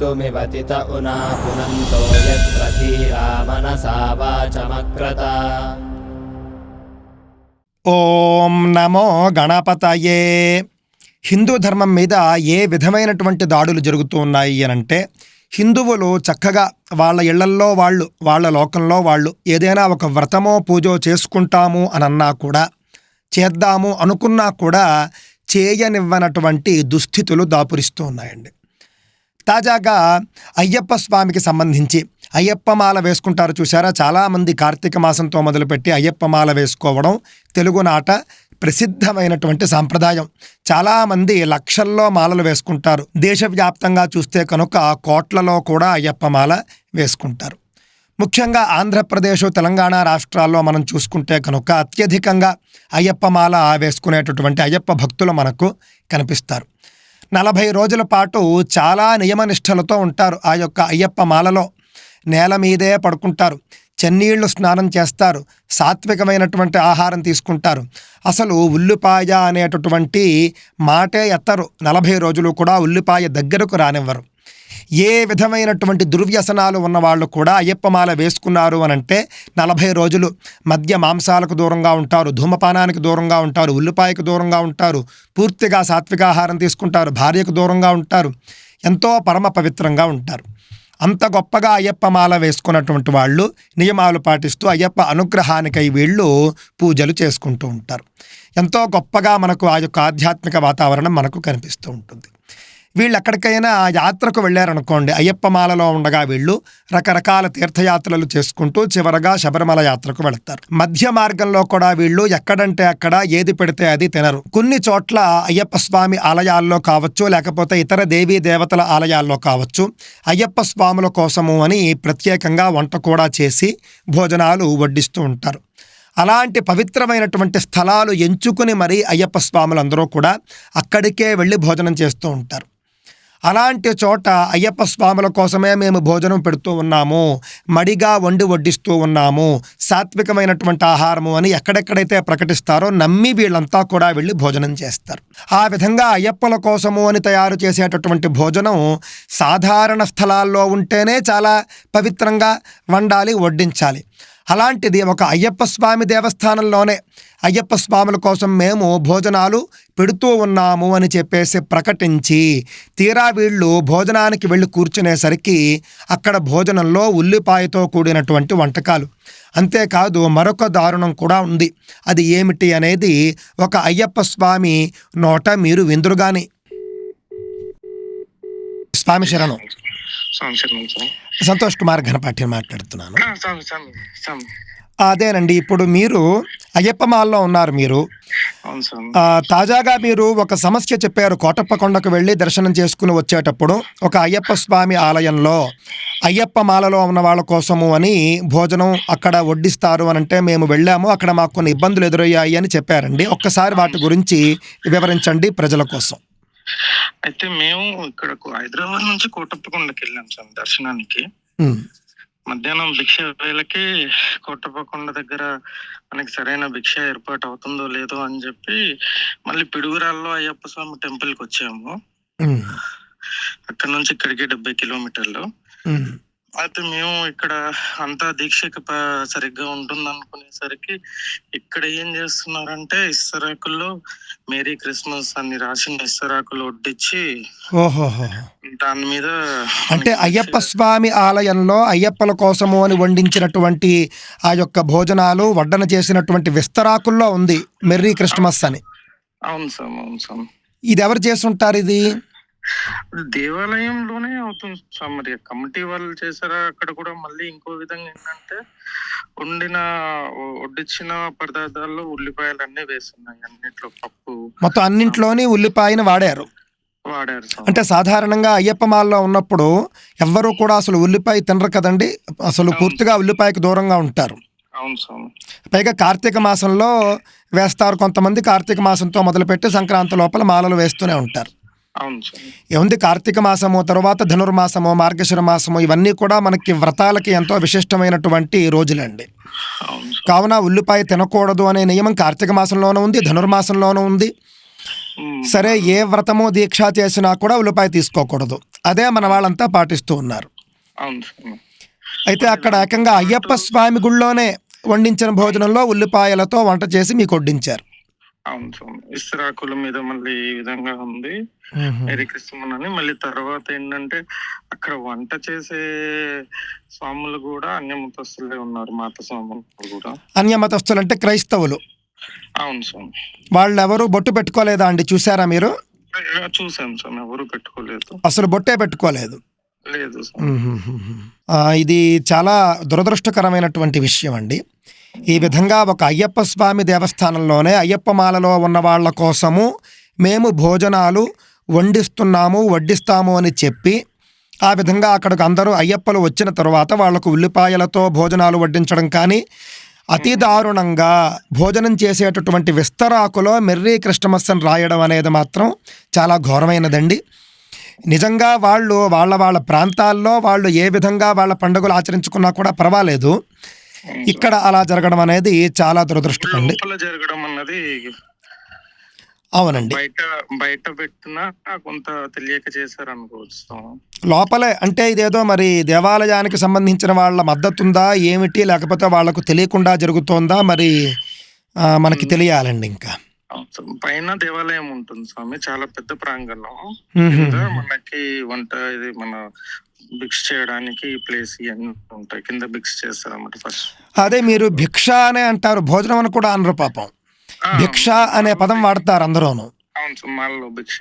मृत्युमिवतित उना पुनन्तो यत्र धीरा मनसा वाचमक्रता ఓం నమో గణపతయే హిందూ ధర్మం మీద ఏ విధమైనటువంటి దాడులు జరుగుతూ ఉన్నాయి అనంటే హిందువులు చక్కగా వాళ్ళ ఇళ్లల్లో వాళ్ళు వాళ్ళ లోకంలో వాళ్ళు ఏదైనా ఒక వ్రతమో పూజో చేసుకుంటాము అని అన్నా కూడా చేద్దాము అనుకున్నా కూడా చేయనివ్వనటువంటి దుస్థితులు దాపురిస్తూ ఉన్నాయండి తాజాగా అయ్యప్ప స్వామికి సంబంధించి అయ్యప్ప మాల వేసుకుంటారు చూసారా చాలామంది కార్తీక మాసంతో మొదలుపెట్టి అయ్యప్ప మాల వేసుకోవడం తెలుగునాట ప్రసిద్ధమైనటువంటి సాంప్రదాయం. చాలామంది లక్షల్లో మాలలు వేసుకుంటారు. దేశవ్యాప్తంగా చూస్తే కనుక కోట్లలో కూడా అయ్యప్ప మాల వేసుకుంటారు. ముఖ్యంగా ఆంధ్రప్రదేశ్ తెలంగాణ రాష్ట్రాల్లో మనం చూసుకుంటే కనుక అత్యధికంగా అయ్యప్ప మాల వేసుకునేటటువంటి అయ్యప్ప భక్తులు మనకు కనిపిస్తారు. నలభై రోజుల పాటు చాలా నియమనిష్టలతో ఉంటారు ఆ యొక్క అయ్యప్ప మాలలో. నేల మీదే పడుకుంటారు. చెన్నీళ్ళు స్నానం చేస్తారు. సాత్వికమైనటువంటి ఆహారం తీసుకుంటారు. అసలు ఉల్లిపాయ అనేటటువంటి మాటే ఎత్తరు. నలభై రోజులు కూడా ఉల్లిపాయ దగ్గరకు రానివ్వరు. ఏ విధమైనటువంటి దుర్వ్యసనాలు ఉన్నవాళ్ళు కూడా అయ్యప్పమాల వేసుకున్నారు అని అంటే నలభై రోజులు మద్య మాంసాలకు దూరంగా ఉంటారు ధూమపానానికి దూరంగా ఉంటారు ఉల్లిపాయకు దూరంగా ఉంటారు పూర్తిగా సాత్వికాహారం తీసుకుంటారు భార్యకు దూరంగా ఉంటారు ఎంతో పరమ పవిత్రంగా ఉంటారు. అంత గొప్పగా అయ్యప్ప మాల వేసుకున్నటువంటి వాళ్ళు నియమాలు పాటిస్తూ అయ్యప్ప అనుగ్రహానికై వీళ్ళు పూజలు చేసుకుంటూ ఉంటారు. ఎంతో గొప్పగా మనకు ఆ యొక్క ఆధ్యాత్మిక వాతావరణం మనకు కనిపిస్తూ ఉంటుంది. వీళ్ళు ఎక్కడికైనా యాత్రకు వెళ్ళారనుకోండి అయ్యప్ప మాలలో ఉండగా వీళ్ళు రకరకాల తీర్థయాత్రలు చేసుకుంటూ చివరగా శబరిమల యాత్రకు వెళతారు. మధ్య మార్గంలో కూడా వీళ్ళు ఎక్కడంటే అక్కడ ఏది పెడితే అది తినరు. కొన్ని చోట్ల అయ్యప్ప స్వామి ఆలయాల్లో కావచ్చు లేకపోతే ఇతర దేవీ దేవతల ఆలయాల్లో కావచ్చు అయ్యప్ప స్వాముల కోసము అని ప్రత్యేకంగా వంట కూడా చేసి భోజనాలు వడ్డిస్తూ ఉంటారు. అలాంటి పవిత్రమైనటువంటి స్థలాలు ఎంచుకుని మరీ అయ్యప్ప స్వాములందరూ కూడా అక్కడికే వెళ్ళి భోజనం చేస్తూ ఉంటారు. అలాంటి చోట అయ్యప్ప స్వాముల కోసమే మేము భోజనం పెడుతూ ఉన్నాము మడిగా వండి వడ్డిస్తూ ఉన్నాము సాత్వికమైనటువంటి ఆహారము అని ఎక్కడెక్కడైతే ప్రకటిస్తారో నమ్మి వీళ్ళంతా కూడా వెళ్ళి భోజనం చేస్తారు. ఆ విధంగా అయ్యప్పల కోసము అని తయారు చేసేటటువంటి భోజనం సాధారణ స్థలాల్లో ఉంటేనే చాలా పవిత్రంగా వండాలి వడ్డించాలి. అలాంటిది ఒక అయ్యప్ప స్వామి దేవస్థానంలోనే అయ్యప్ప స్వాముల కోసం మేము భోజనాలు పెడుతూ ఉన్నాము అని చెప్పేసి ప్రకటించి తీరా వీళ్ళు భోజనానికి వెళ్ళి కూర్చునేసరికి అక్కడ భోజనంలో ఉల్లిపాయతో కూడినటువంటి వంటకాలు. అంతేకాదు మరొక దారుణం కూడా ఉంది. అది ఏమిటి అనేది ఒక అయ్యప్ప స్వామి నోట మీరు విందురుగాని స్వామి శరణం. సంతోష్ కుమార్ ఘనపాఠ్యం మాట్లాడుతున్నాను. అదేనండి ఇప్పుడు మీరు అయ్యప్ప మాల్లో ఉన్నారు మీరు. తాజాగా మీరు ఒక సమస్య చెప్పారు కోటప్ప కొండకు వెళ్ళి దర్శనం చేసుకుని వచ్చేటప్పుడు ఒక అయ్యప్ప స్వామి ఆలయంలో. అయ్యప్ప మాలలో ఉన్న వాళ్ళ కోసము అని భోజనం అక్కడ వడ్డిస్తారు అని అంటే మేము వెళ్ళాము అక్కడ మాకు కొన్ని ఇబ్బందులు ఎదురయ్యాయి అని చెప్పారండి. ఒక్కసారి వాటి గురించి వివరించండి ప్రజల కోసం. అయితే మేము ఇక్కడ హైదరాబాద్ నుంచి కోటప్పకొండకి వెళ్ళాం స్వామి దర్శనానికి. మధ్యాహ్నం భిక్ష వేళకి కోటప్పకొండ దగ్గర మనకి సరైన భిక్ష ఏర్పాటు అవుతుందో లేదో అని చెప్పి మళ్ళీ పిడుగురాల్లో అయ్యప్ప స్వామి టెంపుల్కి వచ్చాము అక్కడ నుంచి ఇక్కడికి డెబ్బై కిలోమీటర్లు. అయితే మేము ఇక్కడ అంతా దీక్షకి సరిగ్గా ఉంటుంది అనుకునేసరికి ఇక్కడ ఏం చేస్తున్నారంటే ఇస్తరాకుల్లో మేరీ క్రిస్మస్ అని రాసిన ఇస్తరాకులు ఓహోహో. దాని మీద అంటే అయ్యప్ప స్వామి ఆలయంలో అయ్యప్పల కోసము అని వండించినటువంటి ఆ యొక్క భోజనాలు వడ్డన చేసినటువంటి విస్తరాకుల్లో ఉంది మెర్రీ క్రిస్మస్ అని. అవును సార్ అవును సార్. ఇది ఎవరు చేస్తుంటారు ఇది? దేవాలయంలోనే అవుతుంది సార్ మరి కమిటీ వాళ్ళు చేశారా? అక్కడ కూడా మళ్ళీ ఇంకో విధంగా ఏంటంటే వండిన వడ్డించిన పదార్థాల్లో ఉల్లిపాయలు అన్ని వేస్తున్నాయి. అన్నిట్లో పప్పు మొత్తం అన్నింట్లోని ఉల్లిపాయను వాడారు. అంటే సాధారణంగా అయ్యప్ప మాల్లో ఉన్నప్పుడు ఎవ్వరూ కూడా అసలు ఉల్లిపాయ తినరు కదండి. అసలు పూర్తిగా ఉల్లిపాయకు దూరంగా ఉంటారు. పైగా కార్తీక మాసంలో వేస్తారు కొంతమంది. కార్తీక మాసంతో మొదలుపెట్టి సంక్రాంతి లోపల మాలలు వేస్తూనే ఉంటారు. ఏముంది? కార్తీక మాసము తర్వాత ధనుర్మాసము మార్గశిర మాసము ఇవన్నీ కూడా మనకి వ్రతాలకి ఎంతో విశిష్టమైనటువంటి రోజులండి. కావున ఉల్లిపాయ తినకూడదు అనే నియమం కార్తీక మాసంలోనూ ఉంది ధనుర్మాసంలోనూ ఉంది. సరే ఏ వ్రతము దీక్ష చేసినా కూడా ఉల్లిపాయ తీసుకోకూడదు. అదే మన వాళ్ళంతా పాటిస్తూ ఉన్నారు. అయితే అక్కడ ఏకంగా అయ్యప్ప స్వామి గుళ్ళోనే వండించిన భోజనంలో ఉల్లిపాయలతో వంట చేసి మీకు వడ్డించారు. అవును స్వామి. ఇస్తరాకుల మీద మళ్ళీ ఈ విధంగా ఉంది. అని మళ్ళీ తర్వాత ఏంటంటే అక్కడ వంట చేసే స్వాములు కూడా అన్యమతస్తులే ఉన్నారు మాత స్వాములు కూడా. అన్యమతస్థులు అంటే క్రైస్తవులు. అవును స్వామి. వాళ్ళు ఎవరు బొట్టు పెట్టుకోలేదా అండి? చూసారా మీరు? చూశాను స్వామి. ఎవరు పెట్టుకోలేదు. అసలు బొట్టే పెట్టుకోలేదు. లేదు ఇది చాలా దురదృష్టకరమైనటువంటి విషయం అండి. ఈ విధంగా ఒక అయ్యప్ప స్వామి దేవస్థానంలోనే అయ్యప్ప మాలలో ఉన్న వాళ్ళ కోసము మేము భోజనాలు వండిస్తున్నాము వడ్డిస్తాము అని చెప్పి ఆ విధంగా అక్కడికి అందరూ అయ్యప్పలు వచ్చిన తర్వాత వాళ్ళకు ఉల్లిపాయలతో భోజనాలు వడ్డించడం కానీ అతి దారుణంగా భోజనం చేసేటటువంటి విస్తరాకులో మెర్రీ క్రిస్టమస్ అని రాయడం అనేది మాత్రం చాలా ఘోరమైనదండి. నిజంగా వాళ్ళు వాళ్ళ వాళ్ళ ప్రాంతాల్లో వాళ్ళు ఏ విధంగా వాళ్ళ పండుగలు ఆచరించుకున్నా కూడా పర్వాలేదు. ఇక్కడ అలా జరగడం అనేది చాలా దురదృష్టకండి. జరగడం అన్నది అవునండి. బయట బయట పెట్టినా కొంత తెలియక చేశారు అనుకోవచ్చు. లోపలే అంటే ఇదేదో మరి దేవాలయానికి సంబంధించిన వాళ్ళ మద్దతు ఉందా ఏమిటి లేకపోతే వాళ్ళకు తెలియకుండా జరుగుతోందా మరి మనకి తెలియాలండి ఇంకా. పైన దేవాలయం ఉంటుంది స్వామి చాలా పెద్ద ప్రాంగణం. మనకి వంట ఇది మన బిక్స్ చేయడానికి ప్లేస్ ఇవన్నీ ఉంటాయి. కింద బిక్స్ చేస్తారు అన్నమాట ఫస్ట్. అదే మీరు భిక్ష అనే అంటారు. భోజనం అని కూడా అనరు పాపం. భిక్ష అనే పదం వాడతారు అందరూను. భిక్ష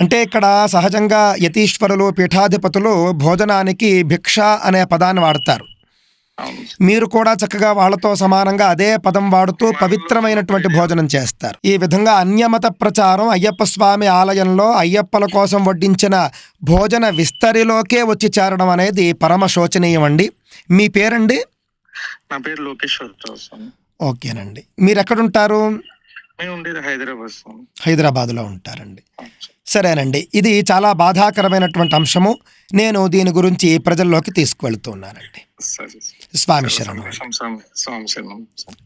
అంటే ఇక్కడ సహజంగా యతీశ్వరులు పీఠాధిపతులు భోజనానికి భిక్ష అనే పదాన్ని వాడతారు. మీరు కూడా చక్కగా వాళ్ళతో సమానంగా అదే పదం వాడుతూ పవిత్రమైనటువంటి భోజనం చేస్తారు. ఈ విధంగా అన్యమత ప్రచారం అయ్యప్ప స్వామి ఆలయంలో అయ్యప్పల కోసం వడ్డించిన భోజన విస్తరిలోకే వచ్చి చేరడం అనేది పరమ శోచనీయం అండి మీ పేరండి? నా పేరు లోకేశ్వరరావు స్వామి. ఓకేనండి. మీరు ఎక్కడుంటారు హైదరాబాద్ హైదరాబాదులో ఉంటారండి. సరేనండి. ఇది చాలా బాధాకరమైనటువంటి అంశము. నేను దీని గురించి ప్రజల్లోకి తీసుకువెళ్తున్నానండి. స్వామి శరణం.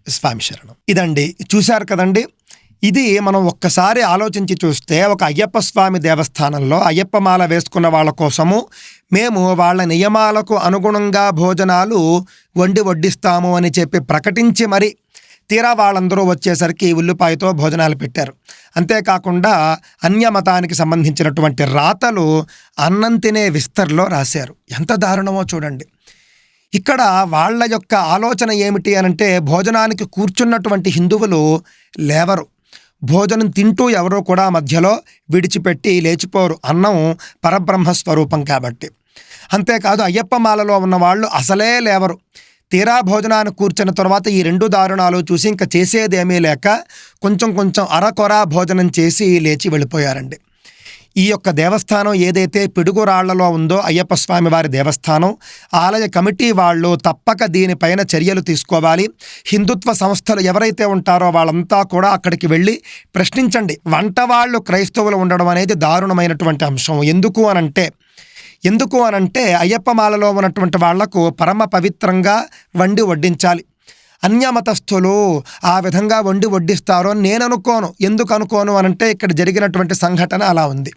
స్వామి శరణం. ఇదండి చూశారు కదండి? ఇది మనం ఒక్కసారి ఆలోచించి చూస్తే ఒక అయ్యప్ప స్వామి దేవస్థానంలో అయ్యప్ప మాల వేసుకున్న వాళ్ళ కోసము మేము వాళ్ళ నియమాలకు అనుగుణంగా భోజనాలు వండి వడ్డిస్తాము అని చెప్పి ప్రకటించి మరి తీరా వాళ్ళందరూ వచ్చేసరికి ఉల్లిపాయతో భోజనాలు పెట్టారు. అంతేకాకుండా అన్య మతానికి సంబంధించినటువంటి రాతలు అన్నం తినే విస్తర్లో రాశారు. ఎంత దారుణమో చూడండి. ఇక్కడ వాళ్ళ యొక్క ఆలోచన ఏమిటి అనంటే భోజనానికి కూర్చున్నటువంటి హిందువులు లేవరు. భోజనం తింటూ ఎవరో కూడా మధ్యలో విడిచిపెట్టి లేచిపోరు. అన్నం పరబ్రహ్మ స్వరూపం కాబట్టి. అంతేకాదు అయ్యప్ప మాలలో ఉన్న వాళ్ళు అసలే లేవరు. తీరా భోజనాన్ని కూర్చున్న తర్వాత ఈ రెండు దారుణాలు చూసి ఇంకా చేసేదేమీ లేక కొంచెం కొంచెం అరకొర భోజనం చేసి లేచి వెళ్ళిపోయారండి. ఈ యొక్క దేవస్థానం ఏదైతే పిడుగురాళ్ళలో ఉందో అయ్యప్ప స్వామి వారి దేవస్థానం ఆలయ కమిటీ వాళ్ళు తప్పక దీనిపైన చర్యలు తీసుకోవాలి. హిందుత్వ సంస్థలు ఎవరైతే ఉంటారో వాళ్ళంతా కూడా అక్కడికి వెళ్ళి ప్రశ్నించండి. వంట వాళ్ళు క్రైస్తవులు ఉండడం అనేది దారుణమైనటువంటి అంశం. ఎందుకు అనంటే ఎందుకు అనంటే అయ్యప్ప మాలలో ఉన్నటువంటి వాళ్ళకు పరమ పవిత్రంగా వండి వడ్డించాలి. అన్యమతస్థులు ఆ విధంగా వండి వడ్డిస్తారో నేను అనుకోను. ఎందుకు అనుకోను అనంటే ఇక్కడ జరిగినటువంటి సంఘటన అలా ఉంది.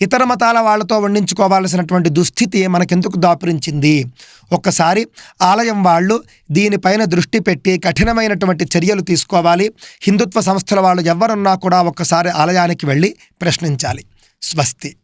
ఇతర మతాల వాళ్ళతో వండించుకోవాల్సినటువంటి దుస్థితి మనకెందుకు దాపురించింది? ఒక్కసారి ఆలయం వాళ్ళు దీనిపైన దృష్టి పెట్టి కఠినమైనటువంటి చర్యలు తీసుకోవాలి. హిందుత్వ సంస్థల వాళ్ళు ఎవరున్నా కూడా ఒక్కసారి ఆలయానికి వెళ్ళి ప్రశ్నించాలి. స్వస్తి.